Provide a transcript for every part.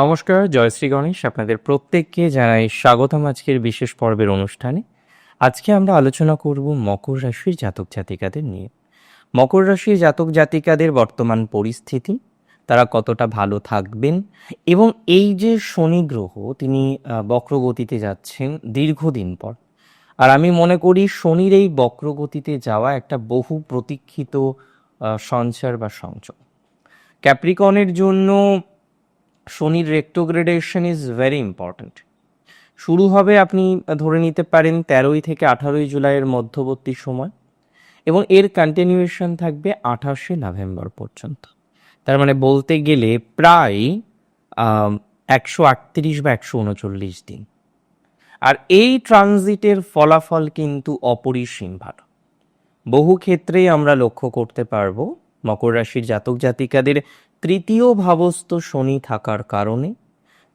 নমস্কার জয়শ্রী গণেশ। আপনাদের প্রত্যেককে জানাই স্বাগতম আজকের বিশেষ পর্বের অনুষ্ঠানে। আজকে আমরা আলোচনা করব মকর রাশির জাতক জাতিকাদের নিয়ে। মকর রাশির জাতক জাতিকাদের বর্তমান পরিস্থিতি, তারা কতটা ভালো থাকবেন এবং এই যে শনি গ্রহ, তিনি বক্রগতিতে যাচ্ছেন দীর্ঘদিন পর। আর আমি মনে করি শনির এই বক্রগতিতে যাওয়া একটা বহু প্রতীক্ষিত সঞ্চার বা সংযোগ। ক্যাপ্রিকনের জন্য শনির রেক্টোগ্রেডেশন ইজ ভেরি ইম্পর্ট্যান্ট শুরু হবে আপনি ধরে নিতে পারেন তেরোই থেকে আঠারোই জুলাইয়ের মধ্যবর্তী সময় এবং এর কন্টিনিউয়েশন থাকবে আঠাশে নভেম্বর পর্যন্ত। তার মানে বলতে গেলে প্রায় একশো আটত্রিশ বা একশো উনচল্লিশ দিন। আর এই ট্রানজিটের ফলাফল কিন্তু অপরিসীম ভালো। বহু ক্ষেত্রেই আমরা লক্ষ্য করতে পারব মকর রাশির জাতক জাতিকাদের তৃতীয় ভাবস্থ শনি থাকার কারণে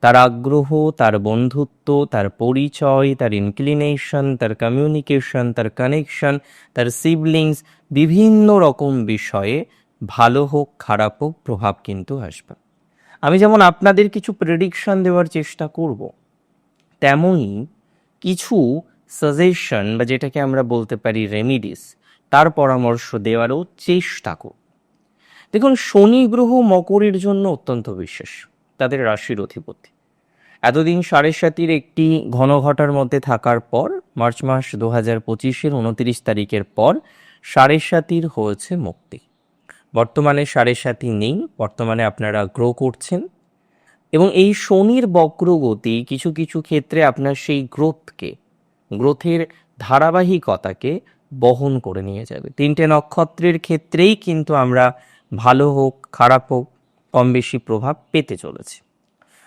তার আগ্রহ, তার বন্ধুত্ব, তার পরিচয়, তার ইনক্লিনেশন তার কমিউনিকেশন তার কানেকশন তার সিবলিংস বিভিন্ন রকম বিষয়ে ভালো হোক, খারাপ হোক প্রভাব কিন্তু আসবে। আমি যেমন আপনাদের কিছু প্রেডিকশন দেওয়ার চেষ্টা করব তেমনই কিছু সাজেশন বা যেটাকে আমরা বলতে পারি রেমিডিস তার পরামর্শ দেওয়ারও চেষ্টা করব। দেখুন, শনি গ্রহ মকরের জন্য অত্যন্ত বিশেষ, তাদের রাশির অধিপতি। এতদিন সাড়ে সাতির একটি ঘন ঘটার মধ্যে থাকার পর, মার্চ মাস দু হাজার পঁচিশের উনত্রিশ তারিখের পর, সাড়ে সাতির হয়েছে মুক্তি। বর্তমানে সাড়ে সাতি নেই, বর্তমানে আপনারা গ্রো করছেন। এবং এই শনির বক্রগতি কিছু কিছু ক্ষেত্রে আপনার সেই গ্রোথকে, গ্রোথের ধারাবাহিকতাকে বহন করে নিয়ে যাবে। তিনটে নক্ষত্রের ক্ষেত্রেই কিন্তু আমরা ভালো হোক, খারাপ হোক, কম বেশি প্রভাব পেতে চলেছে।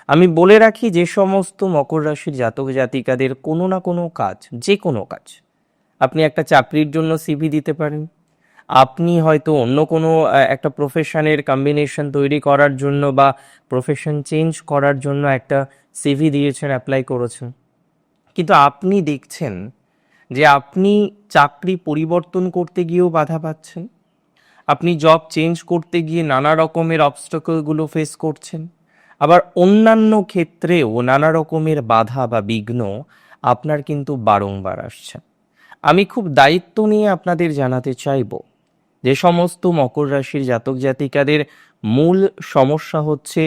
আমি বলে রাখি যে সমস্ত মকর রাশির জাতক জাতিকাদের কোনো না কোনো কাজ, যে কোনো কাজ, আপনি একটা চাকরির জন্য সিভি দিতে পারেন। আপনি হয়তো অন্য কোনো একটা প্রফেশনের কম্বিনেশন তৈরি করার জন্য বা প্রফেশন চেঞ্জ করার জন্য একটা সিভি দিয়েছেন অ্যাপ্লাই করেছেন। কিন্তু আপনি দেখছেন যে আপনি চাকরি পরিবর্তন করতে গিয়েও বাধা পাচ্ছেন। আপনি জব চেঞ্জ করতে গিয়ে নানা রকমের অবস্টাকলগুলো ফেস করছেন। আবার অন্যান্য ক্ষেত্রেও নানা রকমের বাধা বা বিঘ্ন আপনার কিন্তু বারংবার আসছে। আমি খুব দায়িত্ব নিয়ে আপনাদের জানাতে চাইব, যে সমস্ত মকর রাশির জাতক জাতিকাদের মূল সমস্যা হচ্ছে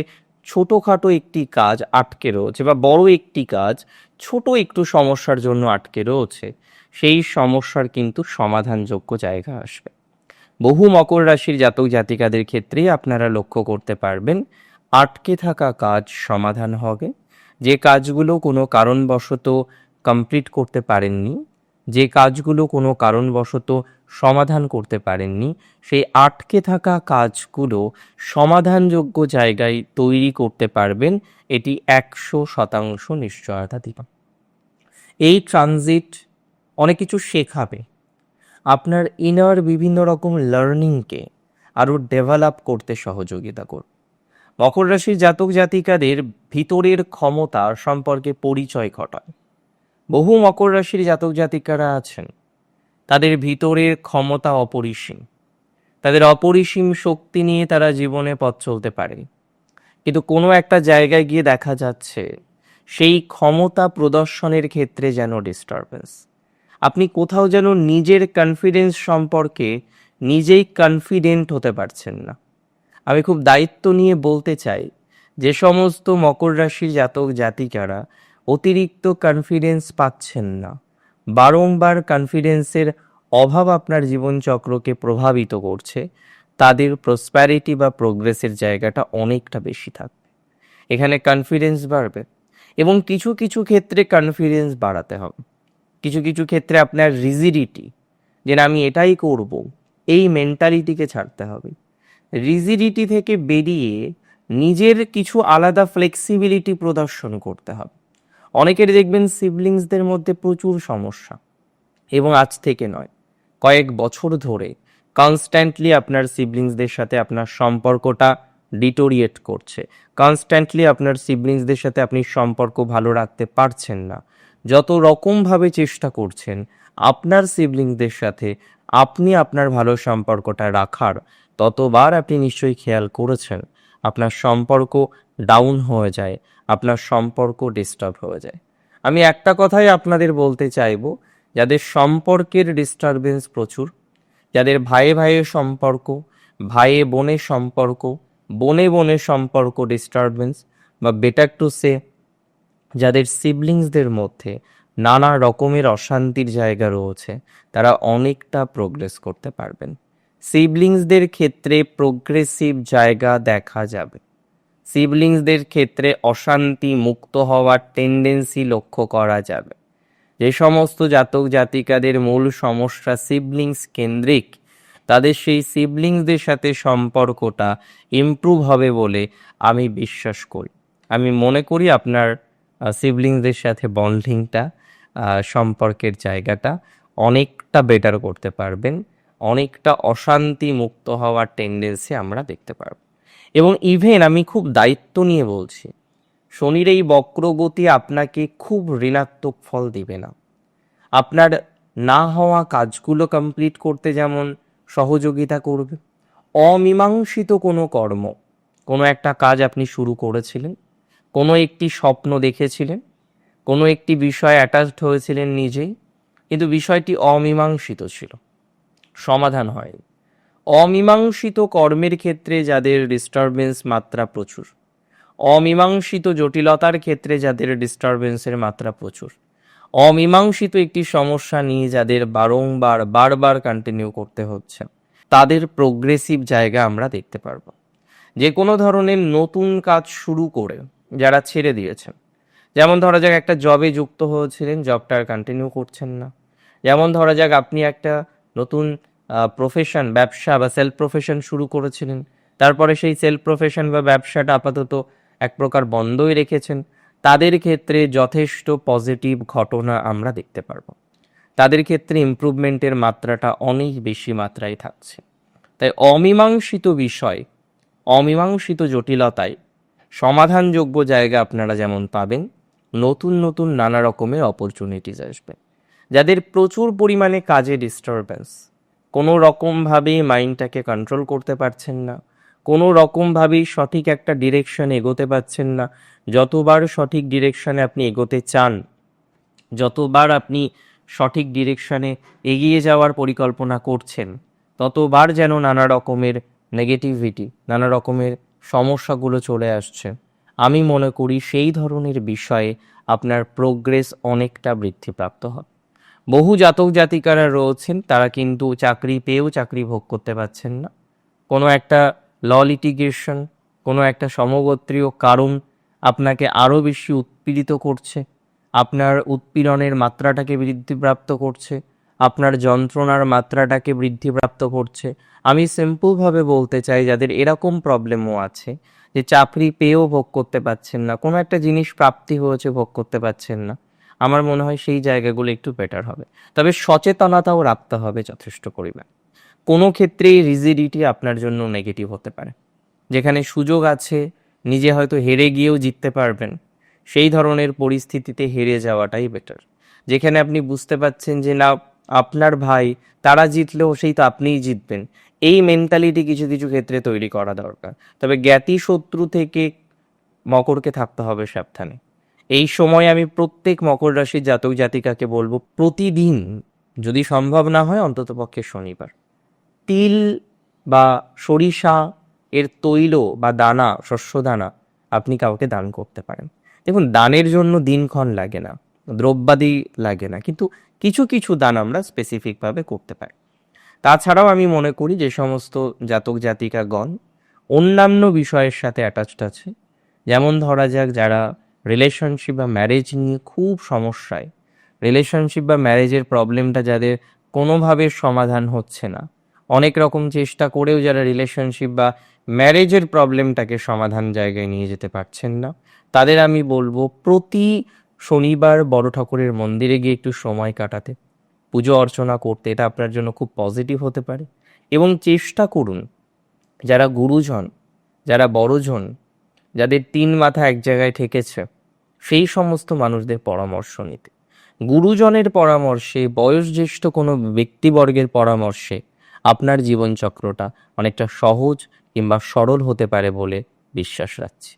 ছোটোখাটো একটি কাজ আটকে রয়েছে বা বড় একটি কাজ ছোট একটু সমস্যার জন্য আটকে রয়েছে। সেই সমস্যার কিন্তু সমাধানযোগ্য জায়গা আসবে। বহু মকর রাশির জাতক জাতিকাদের ক্ষেত্রেই আপনারা লক্ষ্য করতে পারবেন, আটকে থাকা কাজ সমাধান হবে। যে কাজগুলো কোনো কারণবশত কমপ্লিট করতে পারেননি, যে কাজগুলো কোনো কারণবশত সমাধান করতে পারেননি, সেই আটকে থাকা কাজগুলো সমাধানযোগ্য জায়গায় তৈরি করতে পারবেন, এটি একশো শতাংশ নিশ্চয়তা দিলাম এই ট্রানজিট অনেক কিছু শেখাবে। আপনার ইনার বিভিন্ন রকম লার্নিংকে আরও ডেভেলপ করতে সহযোগিতা করবে মকর রাশির জাতক জাতিকাদের ভিতরের ক্ষমতা সম্পর্কে পরিচয় ঘটায় বহু মকর রাশির জাতক জাতিকারা আছেন। তাদের ভিতরের ক্ষমতা অপরিসীম। তাদের অপরিসীম শক্তি নিয়ে তারা জীবনে পথ চলতে পারে। কিন্তু কোনো একটা জায়গায় গিয়ে দেখা যাচ্ছে, সেই ক্ষমতা প্রদর্শনের ক্ষেত্রে যেন ডিস্টারবেন্স আপনি কোথাও যেন নিজের কনফিডেন্স সম্পর্কে নিজেই কনফিডেন্ট হতে পারছেন না। আমি খুব দায়িত্ব নিয়ে বলতে চাই, যে সমস্ত মকর রাশির জাতক জাতিকারা অতিরিক্ত কনফিডেন্স পাচ্ছেন না। বারংবার কনফিডেন্সের অভাব আপনার জীবনচক্রকে প্রভাবিত করছে, তাদের প্রসপ্যারিটি বা প্রোগ্রেসের জায়গাটা অনেকটা বেশি থাকবে। এখানে কনফিডেন্স বাড়বে এবং কিছু কিছু ক্ষেত্রে কনফিডেন্স বাড়াতে হবে। কিছু কিছু ক্ষেত্রে আপনার রিজিডিটি যে না আমি এটাই করব, এই মেন্টালিটিকে ছাড়তে হবে। রিজিডিটি থেকে বেরিয়ে নিজের কিছু আলাদা ফ্লেক্সিবিলিটি প্রদর্শন করতে হবে। অনেকের দেখবেন সিবলিংসদের মধ্যে প্রচুর সমস্যা, এবং আজ থেকে নয়, কয়েক বছর ধরে কনস্ট্যান্টলি আপনার সিবলিংসদের সাথে আপনার সম্পর্কটা ডিটোরিয়েট করছে। কনস্ট্যান্টলি আপনার সিবলিংসদের সাথে আপনি সম্পর্ক ভালো রাখতে পারছেন না। যত রকমভাবে চেষ্টা করছেন, আপনার সিবলিংসদের সাথে আপনি আপনার ভালো সম্পর্কটা রাখার, ততবার আপনি নিশ্চয়ই খেয়াল করেছেন। আপনার সম্পর্ক ডাউন হয়ে যায়, আপনার সম্পর্ক ডিস্টার্ব হয়ে যায়। আমি একটা কথাই আপনাদের বলতে চাইব, যাদের সম্পর্কের ডিস্টারবেন্স প্রচুর, যাদের ভাইয়ে ভাইয়ে সম্পর্ক, ভাইয়ে বোনের সম্পর্ক, বনে বনে সম্পর্ক ডিস্টারবেন্স বা বেটার টু সে যাদের সিবলিংসদের মধ্যে নানা রকমের অশান্তির জায়গা রয়েছে, তারা অনেকটা প্রোগ্রেস করতে পারবেন। সিবলিংসদের ক্ষেত্রে প্রোগ্রেসিভ জায়গা দেখা যাবে। সিবলিংসদের ক্ষেত্রে অশান্তি মুক্ত হওয়ার টেন্ডেন্সি লক্ষ্য করা যাবে। যে সমস্ত জাতক জাতিকাদের মূল সমস্যা সিবলিংস কেন্দ্রিক, তাদের সেই সিবলিংসদের সাথে সম্পর্কটা ইমপ্রুভ হবে বলে আমি বিশ্বাস করি। আমি মনে করি আপনার সিবলিংসদের সাথে বন্ডিংটা সম্পর্কের জায়গাটা অনেকটা বেটার করতে পারবেন। অনেকটা অশান্তি মুক্ত হওয়ার টেন্ডেন্সি আমরা দেখতে পারব। এবং ইভেন আমি খুব দায়িত্ব নিয়ে বলছি, শনির এই বক্রগতি আপনাকে খুব ঋণাত্মক ফল দিবে না। আপনার না হওয়া কাজগুলো কমপ্লিট করতে যেমন সহযোগিতা করবে, অমীমাংসিত কোনো কর্ম, কোনো একটা কাজ আপনি শুরু করেছিলেন কোনো একটি স্বপ্ন দেখেছিলেন, কোনো একটি বিষয়ে অ্যাটাচড হয়েছিলেন নিজেই, কিন্তু বিষয়টি অমীমাংসিত ছিল। সমাধান হয়নি। অমীমাংসিত কর্মের ক্ষেত্রে যাদের ডিস্টারবেন্স মাত্রা প্রচুর, অমীমাংসিত জটিলতার ক্ষেত্রে যাদের ডিস্টারবেন্সের মাত্রা প্রচুর, অমীমাংসিত একটি সমস্যা নিয়ে যাদের বারংবার, বারবার কন্টিনিউ করতে হচ্ছে, তাদের প্রোগ্রেসিভ জায়গা আমরা দেখতে পারব। যে কোনো ধরনের নতুন কাজ শুরু করে যারা ছেড়ে দিয়েছেন। যেমন ধরা যাক একটা জবে যুক্ত হয়েছিলেন জবটা আর কন্টিনিউ করছেন না। যেমন ধরা যাক আপনি একটা নতুন প্রফেশন ব্যবসা বা সেলফ প্রফেশন শুরু করেছিলেন। তারপরে সেই সেলফ প্রফেশন বা ব্যবসাটা আপাতত এক প্রকার বন্ধই রেখেছেন। তাদের ক্ষেত্রে যথেষ্ট পজিটিভ ঘটনা আমরা দেখতে পারব। তাদের ক্ষেত্রে ইমপ্রুভমেন্টের মাত্রাটা অনেক বেশি মাত্রায় থাকছে। তাই অমীমাংসিত বিষয়, অমীমাংসিত জটিলতায় সমাধানযোগ্য জায়গা আপনারা যেমন পাবেন, নতুন নতুন নানা রকমের অপরচুনিটিস আসবে। যাদের প্রচুর পরিমাণে কাজে ডিস্টারবেন্স কোনো রকমভাবেই মাইন্ডটাকে কন্ট্রোল করতে পারছেন না। কোনো রকমভাবেই সঠিক একটা ডিরেকশন এগোতে পারছেন না। যতবার সঠিক ডিরেকশনে আপনি এগোতে চান, যতবার আপনি সঠিক ডিরেকশনে এগিয়ে যাওয়ার পরিকল্পনা করছেন, ততবার যেন নানা রকমের নেগেটিভিটি নানা রকমের সমস্যাগুলো চলে আসছে। আমি মনে করি সেই ধরনের বিষয়ে আপনার প্রোগ্রেস অনেকটা বৃদ্ধিপ্রাপ্ত হবে। বহু জাতক জাতিকারা রয়েছেন, তারা কিন্তু চাকরি পেয়েও চাকরি ভোগ করতে পারছেন না। কোনো একটা ল লিটিগেশন কোনো একটা সমগোত্রীয় কারণ আপনাকে আরও বেশি উৎপীড়িত করছে, আপনার উৎপীড়নের মাত্রাটাকে বৃদ্ধিপ্রাপ্ত করছে। আপনার যন্ত্রণার মাত্রাটাকে বৃদ্ধিপ্রাপ্ত করছে। আমি সিম্পলভাবে বলতে চাই, যাদের এরকম প্রবলেমও আছে, যে চাকরি পেয়েও ভোগ করতে পারছেন না, কোনো একটা জিনিস প্রাপ্তি হয়েছে ভোগ করতে পারছেন না, আমার মনে হয় সেই জায়গাগুলো একটু বেটার হবে। তবে সচেতনতাও রাখতে হবে যথেষ্ট পরিমাণ। কোনো ক্ষেত্রেই রিজিডিটি আপনার জন্য নেগেটিভ হতে পারে। যেখানে সুযোগ আছে, নিজে হয়তো হেরে গিয়েও জিততে পারবেন, সেই ধরনের পরিস্থিতিতে হেরে যাওয়াটাই বেটার যেখানে আপনি বুঝতে পাচ্ছেন যে না আপনার ভাই, তারা জিতলেও সেই তো আপনিই জিতবেন। এই মেন্টালিটি কিছু কিছু ক্ষেত্রে তৈরি করা দরকার। তবে জ্ঞাতি শত্রু থেকে মকরকে থাকতে হবে সাবধানে। এই সময় আমি প্রত্যেক মকর রাশির জাতক জাতিকাকে বলব, প্রতিদিন যদি সম্ভব না হয়, অন্তত পক্ষে শনিবার। তিল বা সরিষা এর তৈল বা দানা, শস্য দানা আপনি কাউকে দান করতে পারেন। দেখুন, দানের জন্য দিনক্ষণ লাগে না। দ্রব্যাদি লাগে না। কিন্তু কিছু কিছু দান আমরা স্পেসিফিকভাবে করতে পারি। তাছাড়াও আমি মনে করি যে সমস্ত জাতক, জাতিকাগণ অন্যান্য বিষয়ের সাথে অ্যাটাচড আছে। যেমন ধরা যাক যারা রিলেশনশিপ বা ম্যারেজ নিয়ে খুব সমস্যায়। রিলেশনশিপ বা ম্যারেজের প্রবলেমটা যাদের কোনোভাবে সমাধান হচ্ছে না। অনেক রকম চেষ্টা করেও যারা রিলেশনশিপ বা ম্যারেজের প্রবলেমটাকে সমাধান জায়গায় নিয়ে যেতে পারছেন না। তাদের আমি বলব প্রতি শনিবার বড় ঠাকুরের মন্দিরে গিয়ে একটু সময় কাটাতে। পুজো অর্চনা করতে, এটা আপনার জন্য খুব পজিটিভ হতে পারে। এবং চেষ্টা করুন, যারা গুরুজন, যারা বড়জন, যাদের তিন মাথা এক জায়গায় ঠেকেছে, সেই সমস্ত মানুষদের পরামর্শ নিতে। গুরুজনের পরামর্শে, বয়োজ্যেষ্ঠ কোনো ব্যক্তিবর্গের পরামর্শে আপনার জীবনচক্রটা অনেকটা সহজ কিংবা সরল হতে পারে বলে বিশ্বাস রাখছি।